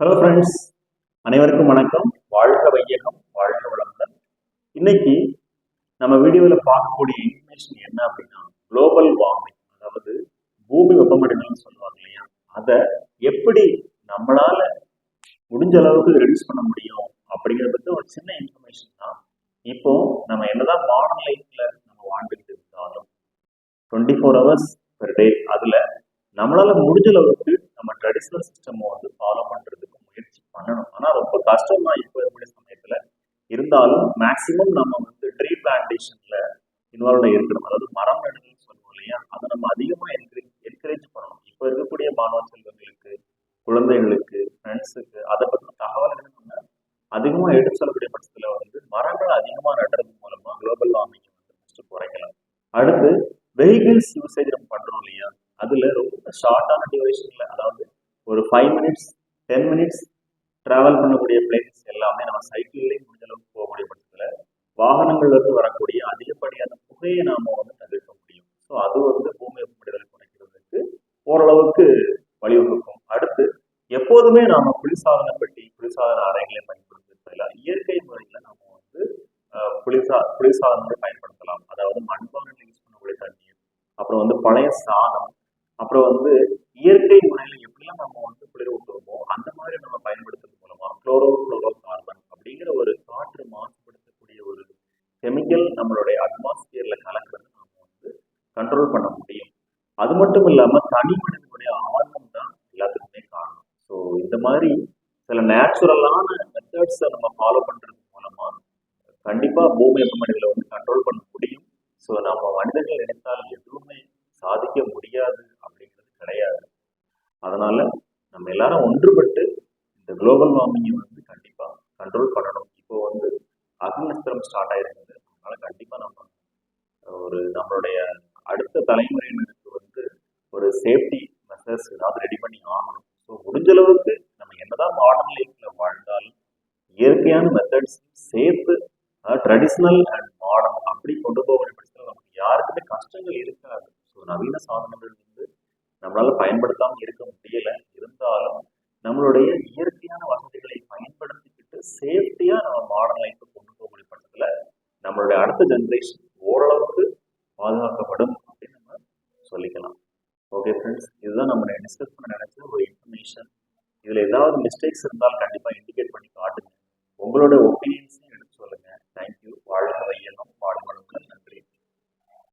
Hello friends அனைவருக்கும் வணக்கம். வாழ்க வையகம் வாழ்க வளமுடன். இன்னைக்கு நம்ம வீடியோவில் பார்க்கக்கூடிய இன்ஃபர்மேஷன் என்ன அப்படின்னா குளோபல் வார்மிங் அதாவது பூமி வெப்பமடைதல்னு சொல்லுவாங்க இல்லையா? அதை எப்படி நம்மளால முடிஞ்ச அளவுக்கு ரெடியூஸ் பண்ண முடியும் அப்படிங்கிறத பற்றி ஒரு சின்ன இன்ஃபர்மேஷன் தான். இப்போ நம்ம என்னதான் மாடர்ன் லைஃப்ல நம்ம வாழ்ந்துக்கிட்டு இருந்தாலும் twenty four hours per day அதுல நம்மளால முடிஞ்ச அளவுக்கு நம்ம ட்ரெடிஷ்னல் சிஸ்டம் வந்து ஃபாலோ பண்ணுறது பண்ணணும். ஆனால் ரொம்ப கஷ்டம் தான் இப்போ இருக்கக்கூடிய சமயத்தில் இருந்தாலும் மேக்சிமம் நம்ம வந்து ட்ரீ பிளான்டேஷனில் இன்வால்வ் இருக்கணும். அதாவது மரம் நடுதல் சொல்லுவோம் இல்லையா? அதை நம்ம அதிகமாக என்கரேஜ் என்கரேஜ் பண்ணணும். இப்போ இருக்கக்கூடிய மாணவ செல்வங்களுக்கு குழந்தைகளுக்கு ஃப்ரெண்ட்ஸுக்கு அதை பற்றின தகவல்களை நம்ம அதிகமாக எடுத்து சொல்லக்கூடிய பட்சத்தில் வந்து மரங்கள் அதிகமாக நடுறது மூலமாக குளோபல் வார்மிங் வந்து ஃபஸ்ட்டு குறைக்கலாம். அடுத்து வெஹிக்கிள்ஸ் யூசேஜ் நம்ம பண்ணுறோம் இல்லையா? அதில் ரொம்ப ஷார்ட்டான டியூரேஷனில் அதாவது ஒரு five minutes ten minutes travel பண்ணக்கூடிய பிளேசஸ் எல்லாமே நம்ம சைக்கிள்லேயே முடிஞ்ச அளவுக்கு போகக்கூடிய பட்சத்துல வாகனங்கள்ல இருந்து வரக்கூடிய அதிகப்படியான புகையை நாம் வந்து தவிர்க்க முடியும். ஸோ அது வந்து பூமி வெப்பமடைதலை குறைக்கிறதுக்கு ஓரளவுக்கு வழிவகுக்கும். அடுத்து எப்போதுமே நாம் குளிர்சாதன பெட்டி குளிர்சாதன அறைகளை பயன்படுத்துறது பதிலாக இயற்கை முறையில் நம்ம வந்து குளிர்சா குளிர்சாதனத்தை பயன்படுத்தலாம். அதாவது மண்பானையில் யூஸ் பண்ணக்கூடிய தண்ணீர் அப்புறம் வந்து பழைய சாதம் அப்புறம் வந்து இயற்கை முறையில் எப்படிலாம் நம்ம கெமிக்கல் நம்மளுடைய அட்மாஸ்பியர்ல கலக்கிறது நம்ம வந்து கண்ட்ரோல் பண்ண முடியும்? அது மட்டும் இல்லாம தனி மனிதனுடைய ஆர்வம் தான் எல்லாத்துக்குமே காரணம். ஸோ இந்த மாதிரி சில நேச்சுரலான மெத்தட்ஸை நம்ம ஃபாலோ பண்றது மூலமா கண்டிப்பா பூமி வெப்பமடைதலை வந்து கண்ட்ரோல் பண்ண முடியும். ஸோ நம்ம மனிதர்கள் நினைத்தால் எதுவுமே சாதிக்க முடியாது அப்படிங்கிறது கிடையாது. அதனால நம்ம எல்லாரும் ஒன்றுபட்டு இந்த குளோபல் வார்மிங்கை வந்து கண்டிப்பா கண்ட்ரோல் பண்ணணும். இப்போ வந்து அக்னிஸ்திரம் ஸ்டார்ட் ஆயிருக்குது. அதனால கண்டிப்பா நம்ம ஒரு நம்மளுடைய அடுத்த தலைமுறையினருக்கு வந்து ஒரு சேஃப்டி மெசர்ஸ் ஏதாவது ரெடி பண்ணி ஆகணும். ஸோ முடிஞ்ச அளவுக்கு நம்ம என்னதான் மாடர்ன் லைஃப்ல வாழ்ந்தாலும் இயற்கையான மெத்தட்ஸ் சேர்த்து ட்ரெடிஷ்னல் அண்ட் மாடர்ன் அப்படி கொண்டு போக பட்சத்தில் நமக்கு யாருக்குமே கஷ்டங்கள் இருக்காது. ஸோ நவீன சாதனங்கள் வந்து நம்மளால பயன்படுத்தாம இருக்க முடியல. இருந்தாலும் நம்மளுடைய இயற்கையான வசதிகளை பயன்படுத்திக்கிட்டு சேஃப்டியா நம்ம மாடர்ன் லைஃப் நம்மளுடைய அடுத்த ஜென்ரேஷன் ஓரளவுக்கு பாதுகாக்கப்படும் அப்படின்னு நம்ம சொல்லிக்கலாம். ஓகே ஃப்ரெண்ட்ஸ் இதுதான் நம்ம டிஸ்கஸ் பண்ண நினைச்ச ஒரு இன்ஃபர்மேஷன் இதில் ஏதாவது மிஸ்டேக்ஸ் இருந்தால் கண்டிப்பாக